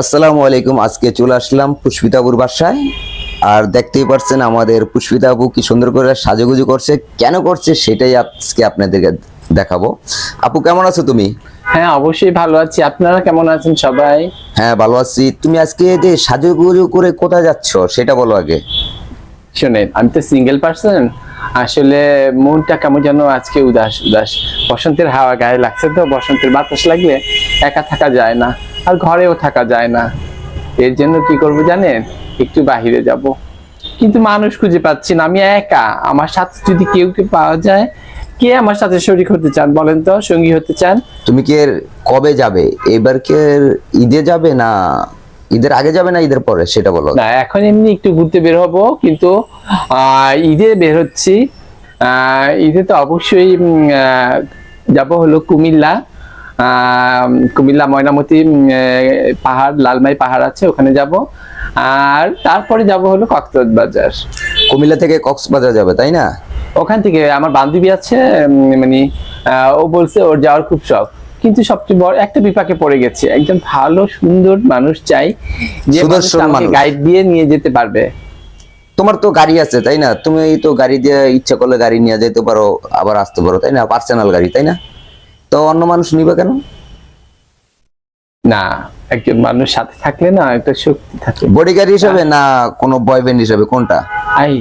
আসসালামু আলাইকুম। আজকে চলে আসলাম পুষ্পিতাবুর বাসায়। আর দেখতেই পারছেন আমাদের পুষ্পিতাবু কি সুন্দর করে সাজুগুজু করছে কেন করছে সেটাই আজকে আপনাদেরকে দেখাবো। আপু কেমন আছো তুমি? হ্যাঁ অবশ্যই ভালো আছি। আপনারা কেমন আছেন সবাই? হ্যাঁ ভালো আছি। তুমি আজকে যে সাজুগুজু করে কোথায় যাচ্ছ সেটা বলো আগে। শুনেন আমি তো সিঙ্গেল পার্সন আসলে মনটা কেমন যেন আজকে উদাস উদাস। বসন্তের হাওয়া গায়ে লাগছে তো বসন্তের বাতাস লাগলে একা থাকা যায় না। আর ঘরেও থাকা যায় না। এর জন্য কি করব জানেন? একটু বাহিরে যাব। কিন্তু মানুষ খুঁজে পাচ্ছি না আমি একা। আমার সাথে যদি কেউ কেউ পাওয়া যায় কে আমার সাথে শরিক হতে চান বলেন তো? সঙ্গী হতে চান? তুমি কি এর কবে যাবে? এবার কি এর ঈদে যাবে না ঈদের আগে যাবে না ঈদের পরে? সেটা বলো। না এখন এমনি একটু ঘুরতে বের হব কিন্তু আহ, ঈদে বের হচ্ছি। আহ, ঈদে তো অবশ্যই যাব হলো কুমিল্লা। কুমিল্লা ময়নামতি পাহাড় লালমাই পাহাড় আছে ওখানে যাব। আর তারপরে যাব হলো কক্সবাজার। কুমিল্লা থেকে কক্সবাজার যাবে তাই না? ওখান থেকে আমার বান্ধবী আছে মানে ও বলছে ওর যাওয়ার খুব শখ। কিন্তু সবচেয়ে বড় একটা বিপাকে পড়ে গেছে। একজন ভালো সুন্দর মানুষ চাই যে গাইড দিয়ে নিয়ে যেতে পারবে। তোমার তো গাড়ি আছে তাই না? তুমি তো গাড়ি দিয়ে ইচ্ছা করলে গাড়ি নিয়ে যেতে পারো আবার আসতে পারো তাই না? পার্সোনাল গাড়ি তাই না? তো অন্য মানুষ নিবে কেন? না একজন মানুষ সাথে থাকলে না একটা শক্তি থাকে। বডিগার্ড হিসাবে না কোনো বয়ফ্রেন্ড হিসাবে কোনটা? আই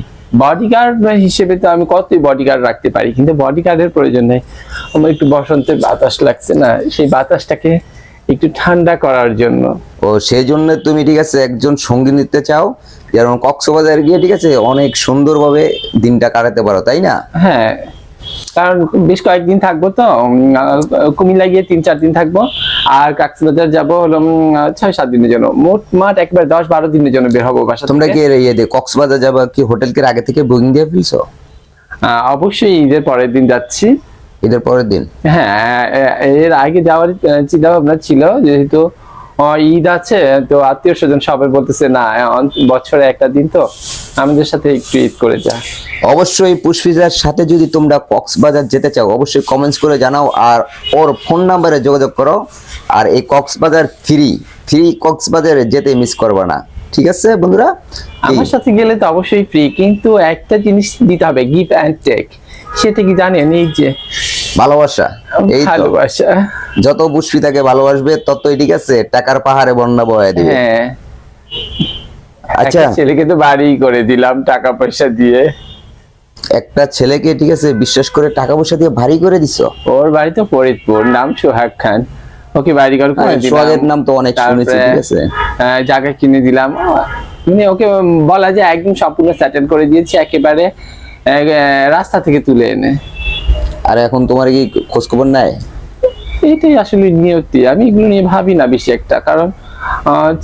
বডিগার্ড হিসেবে তো আমি কতই বডিগার্ড রাখতে পারি কিন্তু বডিগার্ডের প্রয়োজন নেই। আমার একটু বসন্তের বাতাস লাগছে না সেই বাতাসটাকে একটু ঠান্ডা করার জন্য। ও সেই জন্য তুমি ঠিক আছে একজন সঙ্গী নিতে চাও যেমন কক্সবাজার গিয়ে ঠিক আছে অনেক সুন্দরভাবে দিনটা কাটাতে পারো তাই না? হ্যাঁ কারণ বেশ কয়েকদিন থাকব তো কুমিল্লা গিয়ে তিন চার দিন থাকব। আর কক্সবাজার যাব হলো ছয় সাত দিনের জন্য। মোট মাঠ একবার দশ বারো দিনের জন্য বের হব বাসা তোমরা। কি ইয়ে দিয়ে কক্সবাজার যাবা কি হোটেল কি আগে থেকে বুকিং দিয়ে ফেলছো? অবশ্যই ঈদের পরের দিন যাচ্ছি। ঈদের পরের দিন? হ্যাঁ এর আগে যাওয়ার চিন্তা ভাবনা ছিল যেহেতু ঈদ আছে তো আত্মীয় স্বজন সবাই বলতেছে না বছরে একটা দিন তো আমাদের সাথে একটু ঈদ করে যা। অবশ্যই পুষ্পিজার সাথে যদি তোমরা কক্সবাজার যেতে চাও অবশ্যই কমেন্টস করে জানাও আর ওর ফোন নাম্বারে যোগাযোগ করো। আর এই কক্সবাজার ফ্রি ফ্রি কক্সবাজারে যেতে মিস করবে না। ঠিক আছে বন্ধুরা? আমার সাথে গেলে তো অবশ্যই ফ্রি কিন্তু একটা জিনিস দিতে হবে গিফট অ্যান্ড টেক সেটা কি জানেন এই যে ভালোবাসা। এই ভালোবাসা। যত পুষ্পিতাকে ভালোবাসবে ততই ঠিক আছে টাকার পাহাড়ে বন্যা বয়ে দিবে। হ্যাঁ। আচ্ছা। ছেলেকে তো বাড়ি করে দিলাম টাকা পয়সা দিয়ে। একটা ছেলেকে ঠিক আছে বিশ্বাস করে টাকা পয়সা দিয়ে ভারী করে দিছো? ওর বাড়ি তো ফরিদপুর নাম সোহাগ খান। ওকে বাড়ি ঘর করে হ্যাঁ, সোহাগের নাম তো অনেক শুনেছি ঠিক আছে। জায়গা কিনে দিলাম। মানে ওকে বলা যায় একদম সম্পূর্ণ সেটেল করে দিয়েছি একেবারে রাস্তা থেকে তুলে এনে। আর এখন তোমার কি খোঁজ খবর নাই? এটাই আসলে নিয়তি। আমি এগুলো নিয়ে ভাবি না বেশি একটা কারণ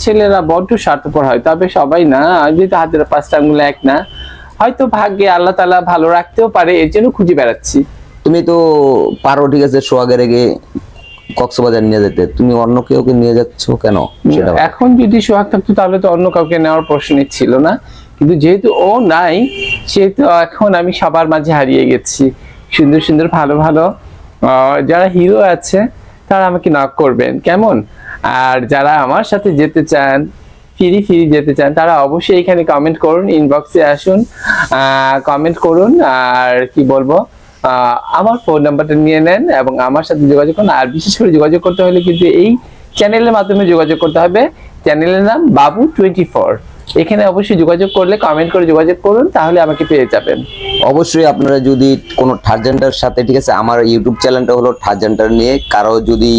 ছেলেরা বড্ড স্বার্থপর হয় তবে সবাই না যেহেতু হাতের পাঁচটা আঙুল এক না হয়তো ভাগ্যে আল্লাহ তালা ভালো রাখতেও পারে এর জন্য খুঁজে বেড়াচ্ছি। তুমি তো পারো ঠিক আছে সোহাগের আগে কক্সবাজার নিয়ে যেতে। তুমি অন্য কেউ নিয়ে যাচ্ছ কেন সেটা। এখন যদি সোহাগ থাকতো তাহলে তো অন্য কাউকে নেওয়ার প্রশ্নই ছিল না। কিন্তু যেহেতু ও নাই সেহেতু এখন আমি সবার মাঝে হারিয়ে গেছি। সুন্দর সুন্দর ভালো ভালো যারা হিরো আছে তারা আমাকে নক করবেন। কেমন? আর যারা আমার সাথে যেতে চান ফিরি ফিরি যেতে চান, তারা অবশ্যই এখানে কমেন্ট করুন ইনবক্সে আসুন কমেন্ট করুন, আর কি বলব আমার ফোন নাম্বারটা নিয়ে নেন এবং আমার সাথে যোগাযোগ করুন, আর বিশেষ করে যোগাযোগ করতে হলে কিন্তু এই চ্যানেলের মাধ্যমে যোগাযোগ করতে হবে চ্যানেলের নাম বাবু টোয়েন্টি ফোর এখানে অবশ্যই যোগাযোগ করলে কমেন্ট করে যোগাযোগ করুন, তাহলে আমাকে পেয়ে যাবেন। অবশ্যই আপনারা যদি কোনো থার্জেন্টার সাথে, ঠিক আছে, আমার ইউটিউব চ্যানেলটা হলো থার্জেন্টার নিয়ে, কারও যদি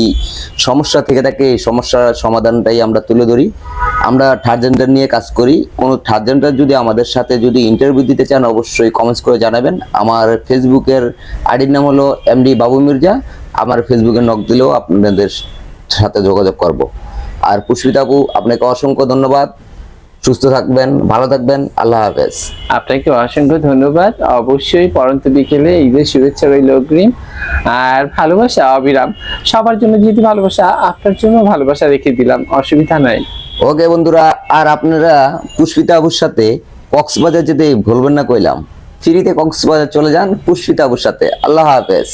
সমস্যা থেকে থাকে, এই সমস্যার সমাধানটাই আমরা তুলে ধরি। আমরা থার্জেন্টার নিয়ে কাজ করি। কোনো থার্জেন্টার যদি আমাদের সাথে যদি ইন্টারভিউ দিতে চান, অবশ্যই কমেন্টস করে জানাবেন। আমার ফেসবুকের আইডির নাম হলো এমডি বাবু মির্জা। আমার ফেসবুকে নক দিলেও আপনাদের সাথে যোগাযোগ করব। আর পুষ্পিতা আপু, আপনাকে অসংখ্য ধন্যবাদ। সুস্থ থাকবেন, ভালো থাকবেন। আল্লাহ হাফেজ। আপনাকে অসংখ্য ধন্যবাদ। অবশ্যই পরন্ত বিকেলে ঈদের শুভেচ্ছা রইল অগ্রিম। আর ভালোবাসা, অবিরাম। সবার জন্য যেহেতু ভালোবাসা, আপনার জন্য ভালোবাসা রেখে দিলাম। অসুবিধা নাই। ওকে বন্ধুরা, আর আপনারা পুষ্পিতা আবুর সাথে কক্সবাজার যেতে ভুলবেন না কইলাম। ফ্রিতে কক্সবাজার চলে যান পুষ্পিতা আবুর সাথে। আল্লাহ হাফেজ।